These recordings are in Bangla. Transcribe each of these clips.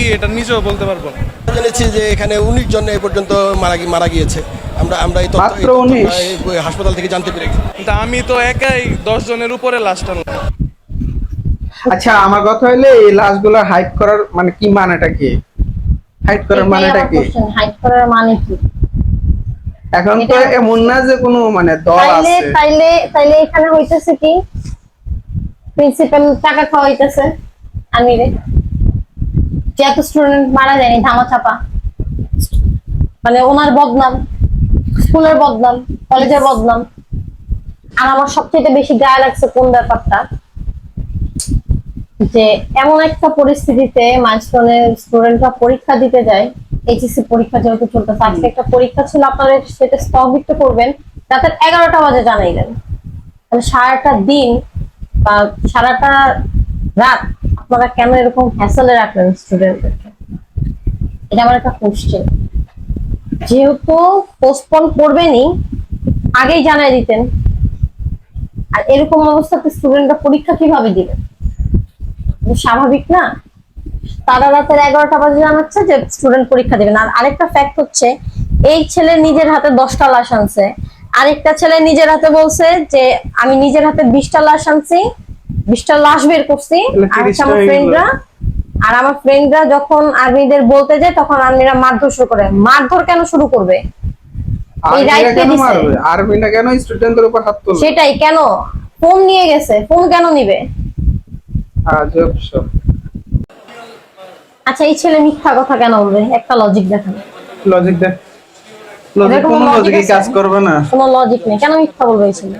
কি এটা নিজেও বলতে পারব জেনেছি যে এখানে উনিশ জন এই পর্যন্ত মারা মারা গিয়েছে। আমরা আমরা এই মাত্র 19? এই হাসপাতাল থেকে জানতে পেরেছি কিন্তু আমি তো একাই দশ জনের উপরে লাস্ট আনলাম আচ্ছা আমার কথা হইলে এই লাশগুলো হাইড করার মানে কি মানেটা কি? হাইড করার মানেটা কি? হাইড করার মানে কি? এখন তো এমন না যে কোনো মানে দল তাইলে আছে। তাইলে তাইলে এখানে হইতেছে কি? প্রিন্সিপাল টাকা খাওয়াইতেছে আমিরে। যে স্টুডেন্ট মারা যায়নি, ধামা চাপা। মানে ওনার বদনাম, স্কুলের বদনাম, কলেজের বদনাম। আর আমার সবচেয়ে বেশি গায়ে লাগছে কোন ব্যাপারটা? যে এমন একটা পরিস্থিতিতে মাঝখানে স্টুডেন্টরা পরীক্ষা দিতে যায় এইচএসসি পরীক্ষা যেহেতু চলতেছে, আজকে একটা পরীক্ষা ছিল, আপনারা সেটা স্থগিত করবেন, রাতের এগারোটা বাজে জানাইলেন। তাহলে সারাটা দিন বা সারাটা রাত আপনারা কেন এরকম হ্যাসেলে রাখলেন স্টুডেন্টদেরকে এটা আমার একটা কোশ্চেন যেহেতু পোস্টপন করবেনই, আগেই জানাই দিতেন। আর এরকম অবস্থাতে স্টুডেন্টরা পরীক্ষা কীভাবে দিবে? স্বাভাবিক না? তারা রাতের এগারোটা বাজে জানাচ্ছে যে স্টুডেন্ট পরীক্ষা দেবেন। আর আরেকটা ফ্যাক্ট হচ্ছে, এই ছেলে নিজের হাতে দশটা লাশ আনছে। আরেকটা ছেলে নিজের হাতে বলছে যে, আমি নিজের হাতে বিশটা লাশ আনছি বিশটা লাশ বের করছি আর আমার ফ্রেন্ডরা আর আমার ফ্রেন্ডরা যখন আর্মিদের বলতে যায় তখন আর্মিরা মারধর শুরু করে। মারধর কেন শুরু করবে? এই right কে দিছে? আর্মিরা কেন স্টুডেন্টদের উপর হাত তুলবে? সেটাই কেন? ফোন নিয়ে গেছে ফোন কেন নিবে? আজব সব। আচ্ছা এই ছেলে মিথ্যা কথা কেন বলবে? একটা লজিক দেখান। লজিক দেখ। লজিক কোনো লজিকই কাজ করবে না। কোনো লজিক নেই। কেন মিথ্যা বলবে এই ছেলে?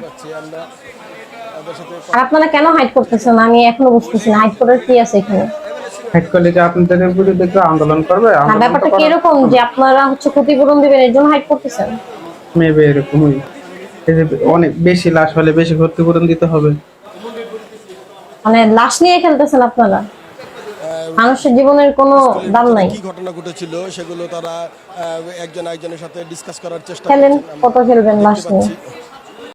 আর আপনারা কেন হাইড করতেছেন? আমি এখনও বুঝতেছি না হাইড করার কি আছে এখানে? হাইড করলে যে আপনাদের বিরুদ্ধে কেউ আন্দোলন করবে না ব্যাপারটা কি এরকম যে আপনারা হচ্ছে ক্ষতিপূরণ দিবেন এর জন্য হাইড করতেছেন? মেবি এরকমই। অনেক বেশি লাশ হলে বেশি ক্ষতিপূরণ দিতে হবে। মানে লাশ নিয়ে খেলতেছেন আপনারা? মানুষের জীবনের কোনো দাম নাই। কি ঘটনা ঘটেছিল সেগুলো তারা একজন একজনের সাথে ডিসকাস করার চেষ্টা খেলেন কত খেলবেন লাশ নিয়ে।